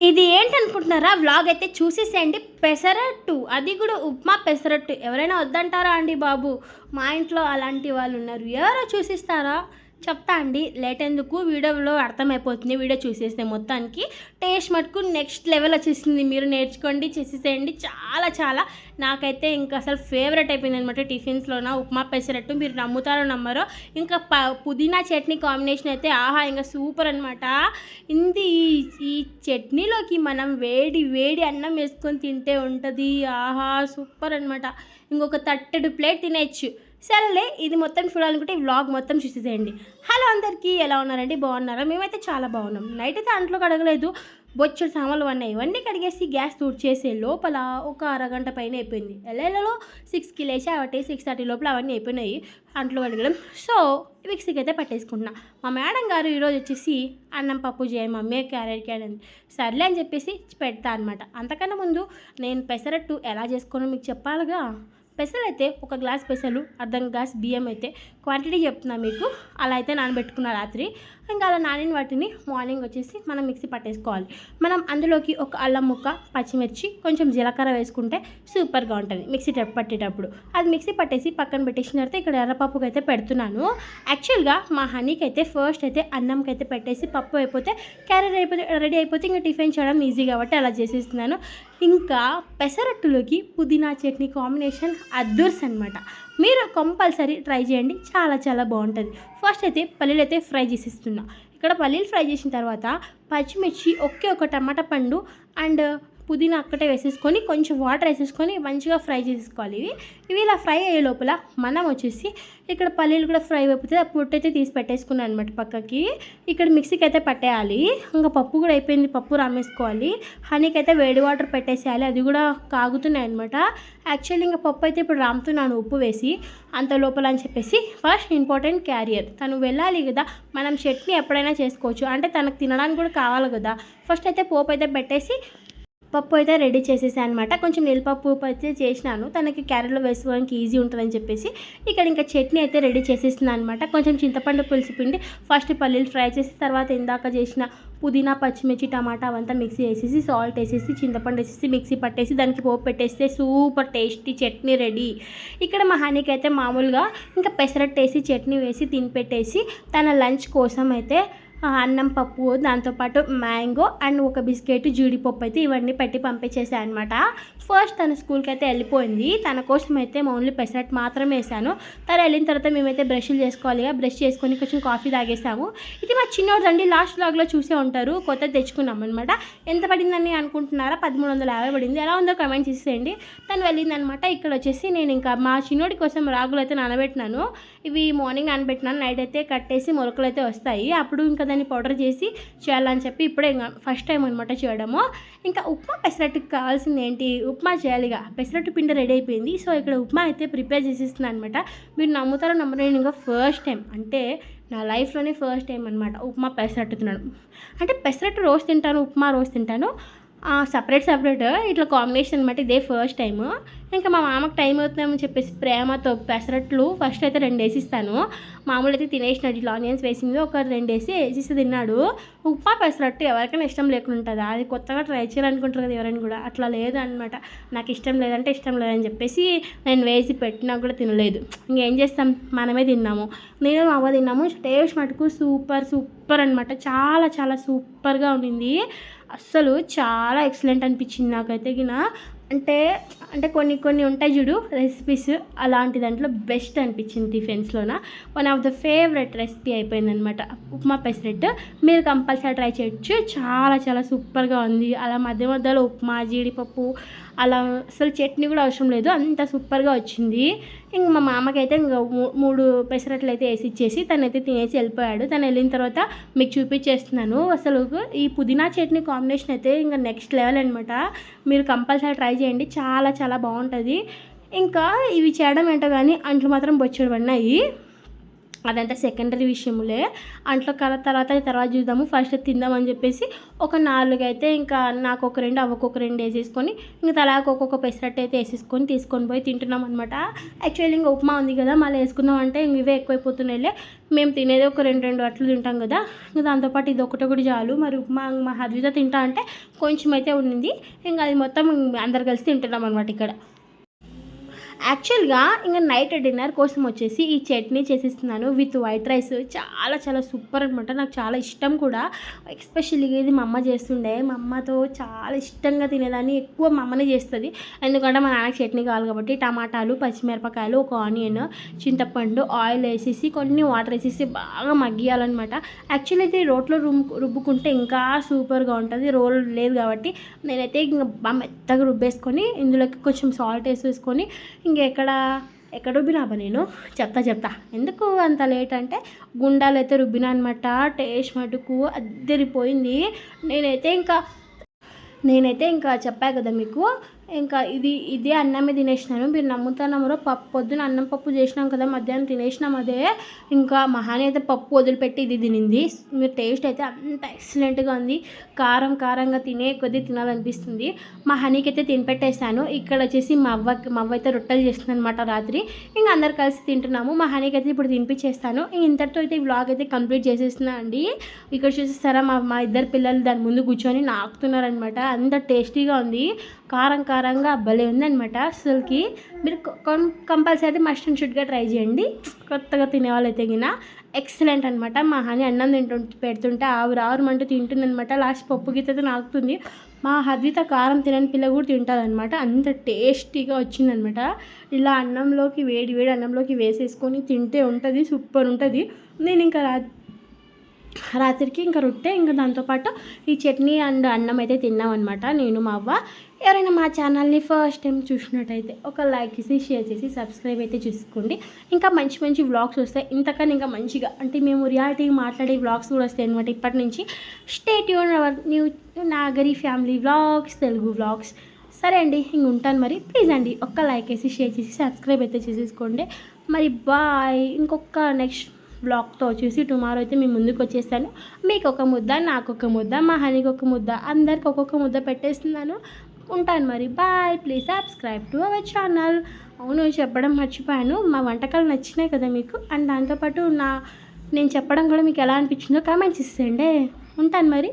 ఇది ఏంటనుకుంటున్నారా? వ్లాగ్ అయితే చూసేసేయండి. పెసరట్టు అది కూడా ఉప్మా పెసరట్టు ఎవరైనా వద్దంటారా అండి బాబు? మా ఇంట్లో అలాంటి వాళ్ళు ఉన్నారు ఎవరో చూసిస్తారా? చెప్తా అండి. లేట్ ఎందుకు వీడియోలో అర్థమైపోతుంది. వీడియో చూసేస్తే మొత్తానికి టేస్ట్ మటుకు నెక్స్ట్ లెవెల్ వచ్చేసింది. మీరు నేర్చుకోండి చేసేసేయండి. చాలా చాలా. నాకైతే ఇంకా అసలు ఫేవరెట్ అయిపోయింది అనమాట టిఫిన్స్లోన. ఉప్మా పెసరట్టు మీరు నమ్ముతారో నమ్మరో. ఇంకా ప పుదీనా చట్నీ కాంబినేషన్ అయితే ఆహా ఇంకా సూపర్ అనమాట ఇది ఈ- ఈ చట్నీలోకి మనం వేడి వేడి అన్నం వేసుకొని తింటే ఉంటుంది. ఆహా సూపర్ అనమాట ఇంకొక తట్టెడు ప్లేట్ తినేయచ్చు. సరేలే ఇది మొత్తం చూడాలనుకుంటే ఈ వ్లాగ్ మొత్తం చూసేసేయండి. హలో అందరికీ ఎలా ఉన్నారండి? బాగున్నారా? మేమైతే చాలా బాగున్నాం. నైట్ అయితే అంట్లో కడగలేదు బొచ్చులు సామాన్లు ఉన్నాయి ఇవన్నీ కడిగేసి గ్యాస్ తుడిచేసే లోపల ఒక అరగంట పైన అయిపోయింది. ఎల్లలో సిక్స్కి లేచి అవటే సిక్స్ థర్టీ లోపల అవన్నీ అయిపోయినాయి. అంట్లో కడగడం. సో మిక్సీకి అయితే పట్టేసుకుంటున్నా. మా మేడం గారు ఈరోజు వచ్చేసి అన్నం పప్పు చేయ మమ్మీ క్యారెట్ క్యారెట్ సర్లే అని చెప్పేసి పెడతా అనమాట అంతకన్నా ముందు నేను పెసరట్టు ఎలా చేసుకోనో మీకు చెప్పాలిగా? పెసలు అయితే ఒక గ్లాస్ పెసలు అర్ధం గ్లాస్ బియ్యం అయితే క్వాంటిటీ చెప్తున్నా మీకు. అలా అయితే నానబెట్టుకున్న రాత్రి. ఇంకా అలా నానిన వాటిని మార్నింగ్ వచ్చేసి మనం మిక్సీ పట్టేసుకోవాలి. మనం అందులోకి ఒక అల్లం ముక్క పచ్చిమిర్చి కొంచెం జీలకర్ర వేసుకుంటే సూపర్గా ఉంటుంది మిక్సీ పట్టేటప్పుడు. అది మిక్సీ పట్టేసి పక్కన పెట్టేసిన తర్వాత ఇక్కడ ఎర్రపప్పుకి అయితే పెడుతున్నాను. యాక్చువల్గా మా హనీకి అయితే ఫస్ట్ అయితే అన్నంకి అయితే పెట్టేసి పప్పు అయిపోతే క్యారెట్ అయిపోతే రెడీ అయిపోతే ఇంకా టిఫిన్ చేయడం ఈజీ కాబట్టి అలా చేసేస్తున్నాను. ఇంకా పెసరట్టులోకి పుదీనా చట్నీ కాంబినేషన్ అద్దూర్స్ అనమాట మీరు కంపల్సరీ ట్రై చేయండి చాలా చాలా బాగుంటుంది. ఫస్ట్ అయితే పల్లీలు అయితే ఫ్రై చేసేస్తున్నా. ఇక్కడ పల్లీలు ఫ్రై చేసిన తర్వాత పచ్చిమిర్చి ఒకే ఒక టమాటా పండు అండ్ పుదీనా అక్కటే వేసేసుకొని కొంచెం వాటర్ వేసేసుకొని మంచిగా ఫ్రై చేసేసుకోవాలి ఇవి. ఇవి ఇలా ఫ్రై అయ్యే లోపల మనం వచ్చేసి ఇక్కడ పల్లీలు కూడా ఫ్రై అయిపోతే ఆ పొట్టు అయితే తీసి పెట్టేసుకున్నాను అనమాట పక్కకి. ఇక్కడ మిక్సీకి అయితే పట్టేయాలి. ఇంకా పప్పు కూడా అయిపోయింది. పప్పు రామేసుకోవాలి. హనీకి అయితే వేడి వాటర్ పెట్టేసేయాలి. అది కూడా కాగుతున్నాయి అనమాట యాక్చువల్లీ ఇంకా పప్పు అయితే ఇప్పుడు రామ్తున్నాను ఉప్పు వేసి. అంత లోపల అని చెప్పేసి ఫస్ట్ ఇంపార్టెంట్ క్యారియర్. తను వెళ్ళాలి కదా. మనం చట్నీ ఎప్పుడైనా చేసుకోవచ్చు. అంటే తనకు తినడానికి కూడా కావాలి కదా. ఫస్ట్ అయితే పోపు అయితే పెట్టేసి పప్పు అయితే రెడీ చేసేసాను అనమాట కొంచెం నిలపప్పు అయితే చేసినాను. తనకి క్యారెట్లో వేసుకోవడానికి ఈజీ ఉంటుందని చెప్పేసి ఇక్కడ ఇంకా చట్నీ అయితే రెడీ చేసేస్తున్నాను అనమాట కొంచెం చింతపండు పులుసు పిండి ఫస్ట్ పల్లీలు ఫ్రై చేసి తర్వాత ఇందాక చేసిన పుదీనా పచ్చిమిర్చి టమాటా అవంతా మిక్సీ వేసేసి సాల్ట్ వేసేసి చింతపండు వేసేసి మిక్సీ పట్టేసి దానికి పోపు పెట్టేస్తే సూపర్ టేస్టీ చట్నీ రెడీ. ఇక్కడ మా హనీకి అయితే మామూలుగా ఇంకా పెసరట్టేసి చట్నీ వేసి తినిపెట్టేసి తన లంచ్ కోసం అయితే అన్నం పప్పు దాంతోపాటు మ్యాంగో అండ్ ఒక బిస్కెట్ జీడిపప్పు అయితే ఇవన్నీ పెట్టి పంపించేసాను అనమాట ఫస్ట్ తన స్కూల్కి అయితే వెళ్ళిపోయింది. తన కోసం అయితే ఓన్లీ పెసరట్ మాత్రమే వేసాను తను వెళ్ళిన తర్వాత మేమైతే బ్రష్లు చేసుకోవాలి బ్రష్ చేసుకొని కొంచెం కాఫీ తాగేసాము. ఇది మా చిన్నోడు లాస్ట్ బ్లాగ్లో చూసే ఉంటారు. కొత్త తెచ్చుకున్నాం అనమాట ఎంత పడిందని అనుకుంటున్నారా? పదమూడు వందల యాభై పడింది. ఎలా ఉందో కమెంట్ చేసేయండి తను వెళ్ళిందనమాట ఇక్కడ వచ్చేసి నేను ఇంకా మా చిన్నోడి కోసం రాగులు అయితే నానబెట్టినాను. ఇవి మార్నింగ్ నానబెట్టినాను. నైట్ అయితే కట్టేసి మొలకలు అయితే వస్తాయి. అప్పుడు ఇంకా దాన్ని పౌడర్ చేసి చేయాలని చెప్పి ఇప్పుడే ఇంకా ఫస్ట్ టైం అనమాట చేయడము. ఇంకా ఉప్మా పెసరట్టుకి కావాల్సింది ఏంటి? ఉప్మా చేయాలిగా పెసరట్టు పిండి రెడీ అయిపోయింది. సో ఇక్కడ ఉప్మా అయితే ప్రిపేర్ చేసేస్తున్నాను అనమాట మీరు నమ్ముతారో నమ్మరు నేను ఇంకా ఫస్ట్ టైం అంటే నా లైఫ్లోనే ఫస్ట్ టైం అనమాట ఉప్మా పెసరట్టు తినడం. అంటే పెసరట్టు రోజు తింటాను ఉప్మా రోజు తింటాను. సపరేట్ సపరేట్ ఇట్లా కాంబినేషన్ అనమాట ఇదే ఫస్ట్ టైం ఇంకా మా మామకు టైం అవుతుందని చెప్పేసి ప్రేమతో పెసరట్లు ఫస్ట్ అయితే రెండు వేసిస్తాను. మామూలు అయితే తినేసినాడు ఇట్లా ఆనియన్స్ వేసింది ఒక రెండు వేసి వేసిస్తే తిన్నాడు. ఉప్మా పెసరట్టు ఎవరికైనా ఇష్టం లేకుండా ఉంటుందా అది కొత్తగా ట్రై చేయాలనుకుంటారు కదా ఎవరైనా కూడా. అట్లా లేదు అనమాట నాకు ఇష్టం లేదంటే ఇష్టం లేదని చెప్పేసి నేను వేసి పెట్టినా కూడా తినలేదు. ఇంకేం చేస్తాం? మనమే తిన్నాము. నేను మా అవ్వ తిన్నాము. టేస్ట్ మటుకు సూపర్ సూపర్ అనమాట చాలా చాలా సూపర్గా ఉండింది. అస్సలు చాలా ఎక్సలెంట్ అనిపించింది నాకైతే గిన. అంటే అంటే కొన్ని కొన్ని ఉంటాయి చూడు రెసిపీస్ అలాంటి దాంట్లో బెస్ట్ అనిపించింది టిఫిన్స్లోన one of the favourite recipe అయిపోయిందనమాట ఉప్మా పెసరెట్ మీరు కంపల్సరీ ట్రై చేయొచ్చు. చాలా చాలా సూపర్గా ఉంది. అలా మధ్య మధ్యలో ఉప్మా జీడిపప్పు అలా అసలు చట్నీ కూడా అవసరం లేదు. అంత సూపర్గా వచ్చింది. ఇంక మా మామకి అయితే ఇంకా మూ- మూడు పెసరట్లు అయితే వేసి ఇచ్చేసి తనైతే తినేసి వెళ్ళిపోయాడు. తను వెళ్ళిన తర్వాత మీకు చూపించేస్తున్నాను. అసలు ఈ పుదీనా చట్నీ కాంబినేషన్ అయితే ఇంకా నెక్స్ట్ లెవెల్ అనమాట మీరు కంపల్సరీ ట్రై చేయండి. చాలా చాలా బాగుంటుంది. ఇంకా ఇవి చేయడం ఏంటో కానీ అంట్లు మాత్రం బొచ్చుడు పడినాయి. అదంతా సెకండరీ విషయములే. అంట్లో కల తర్వాత తర్వాత చూద్దాము. ఫస్ట్ తిందామని చెప్పేసి ఒక నాలుగు అయితే ఇంకా నాకు ఒక రెండు అవ్వకొక రెండు వేసేసుకొని ఇంకా తలాకు ఒక్కొక్క పెసరట్టు అయితే వేసేసుకొని తీసుకొని పోయి తింటున్నాం అనమాట యాక్చువల్లీ ఇంకా ఉప్మా ఉంది కదా మళ్ళీ వేసుకుందాం అంటే ఇంక ఇవే ఎక్కువైపోతున్నాయిలే. మేము తినేది ఒక రెండు రెండు అట్లు తింటాం కదా. ఇంకా దాంతోపాటు ఇది ఒకటి ఒకటి చాలు. మరి ఉప్మా మా హద్విత తింటా అంటే కొంచెం అయితే ఉండింది. ఇంకా అది మొత్తం అందరు కలిసి తింటున్నాం అనమాట ఇక్కడ. యాక్చువల్గా ఇంకా నైట్ డిన్నర్ కోసం వచ్చేసి ఈ చట్నీ చేసిస్తున్నాను విత్ వైట్ రైస్. చాలా చాలా సూపర్ అనమాట నాకు చాలా ఇష్టం కూడా. ఎస్పెషల్గా ఇది మా అమ్మ చేస్తుండే. మా అమ్మతో చాలా ఇష్టంగా తినేదాన్ని. ఎక్కువ మా అమ్మనే చేస్తుంది. ఎందుకంటే మా నాన్నకి చట్నీ కావాలి కాబట్టి టమాటాలు పచ్చిమిరపకాయలు ఒక ఆనియన్ చింతపండు ఆయిల్ వేసేసి కొన్ని వాటర్ వేసేసి బాగా మగ్గియాలన్నమాట. యాక్చువల్లీ అయితే రోట్లో రుమ్ రుబ్బుకుంటే ఇంకా సూపర్గా ఉంటుంది. రోల్ లేదు కాబట్టి నేనైతే ఇంకా బాగా మెత్తగా రుబ్బేసుకొని ఇందులోకి కొంచెం సాల్ట్ వేసేసుకొని ఇంకెక్కడ? ఎక్కడ రుబ్బినాబా నేను? చెప్తా చెప్తా. ఎందుకు అంత లేట్ అంటే గుండాలు అయితే రుబ్బినా అనమాట టేస్ట్ మటుకు అద్దరిపోయింది. నేనైతే ఇంకా నేనైతే ఇంకా చెప్పా కదా మీకు. ఇంకా ఇది ఇదే అన్నమే తినేసినాను. మీరు నమ్ముతానమ్మరో పప్పు పొద్దున అన్నం పప్పు చేసినాం కదా మధ్యాహ్నం తినేసినాం అదే. ఇంకా మహాని అయితే పప్పు వదిలిపెట్టి ఇది తినింది. మీరు టేస్ట్ అయితే అంత ఎక్సలెంట్గా ఉంది. కారం కారంగా తినే కొద్దీ తినాలనిపిస్తుంది. మా హనీకి అయితే తినిపెట్టేసాను ఇక్కడ వచ్చేసి మా అవ్వ మా అవ్వ అయితే రొట్టెలు చేస్తుంది అనమాట రాత్రి. ఇంకా అందరు కలిసి తింటున్నాము. మా హనీకి అయితే ఇప్పుడు తినిపించేస్తాను ఇంతటితో అయితే ఈ వ్లాగ్ అయితే కంప్లీట్ చేసేస్తున్నా అండి. ఇక్కడ చూసేస్తారా మా మా ఇద్దరు పిల్లలు దాని ముందు కూర్చొని నాకుతున్నారనమాట అంత టేస్టీగా ఉంది. కారం కారంగా భలే ఉందనమాట అసలుకి మీరు కంపల్సరీ అయితే మస్ట్ అండ్ షుడ్గా ట్రై చేయండి. కొత్తగా తినేవాళ్ళైతే గిన ఎక్సలెంట్ అనమాట మా హని అన్నం తింటు పెడుతుంటే ఆవురు ఆవురమంటూ తింటుందనమాట లాస్ట్ పప్పు గీతతో నాకుతుంది. మా హద్విత కారం తినని పిల్ల కూడా తింటుంది అంత టేస్టీగా వచ్చిందనమాట ఇలా అన్నంలోకి వేడి వేడి అన్నంలోకి వేసేసుకొని తింటే ఉంటుంది సూపర్ ఉంటుంది. నేను ఇంకా రా రాత్రికి ఇంకా రొట్టె ఇంకా దాంతోపాటు ఈ చట్నీ అండ్ అన్నం అయితే తిన్నాం అనమాట నేను మా అవ్వ. ఎవరైనా మా ఛానల్ని ఫస్ట్ టైం చూసినట్టయితే ఒక లైక్ చేసి షేర్ చేసి సబ్స్క్రైబ్ అయితే చూసుకోండి. ఇంకా మంచి మంచి వ్లాగ్స్ వస్తాయి. ఇంతకన్నా ఇంకా మంచిగా అంటే మేము రియాలిటీ మాట్లాడే వ్లాగ్స్ కూడా వస్తాయి అనమాట ఇప్పటి నుంచి. Stay Yoon our new Nagari family vlogs Telugu vlogs సరే అండి ఇంక ఉంటాను మరి. ప్లీజ్ అండి ఒక్క లైక్ వేసి షేర్ చేసి సబ్స్క్రైబ్ అయితే చేసేసుకోండి. మరి బాయ్ ఇంకొక నెక్స్ట్ బ్లాగ్తో వచ్చేసి టుమారో అయితే మీ ముందుకు వచ్చేస్తాను. మీకు ఒక ముద్ద నాకు ఒక ముద్ద మా హనీకి ఒక ముద్ద అందరికి ఒక్కొక్క ముద్ద పెట్టేస్తున్నాను. ఉంటాను మరి. Bye please subscribe to our channel అవును చెప్పడం మర్చిపోయాను. మా వంటకాలు నచ్చినాయి కదా మీకు? అండ్ దాంతోపాటు నా నేను చెప్పడం కూడా మీకు ఎలా అనిపించిందో కామెంట్స్ ఇస్తాండే ఉంటాను మరి.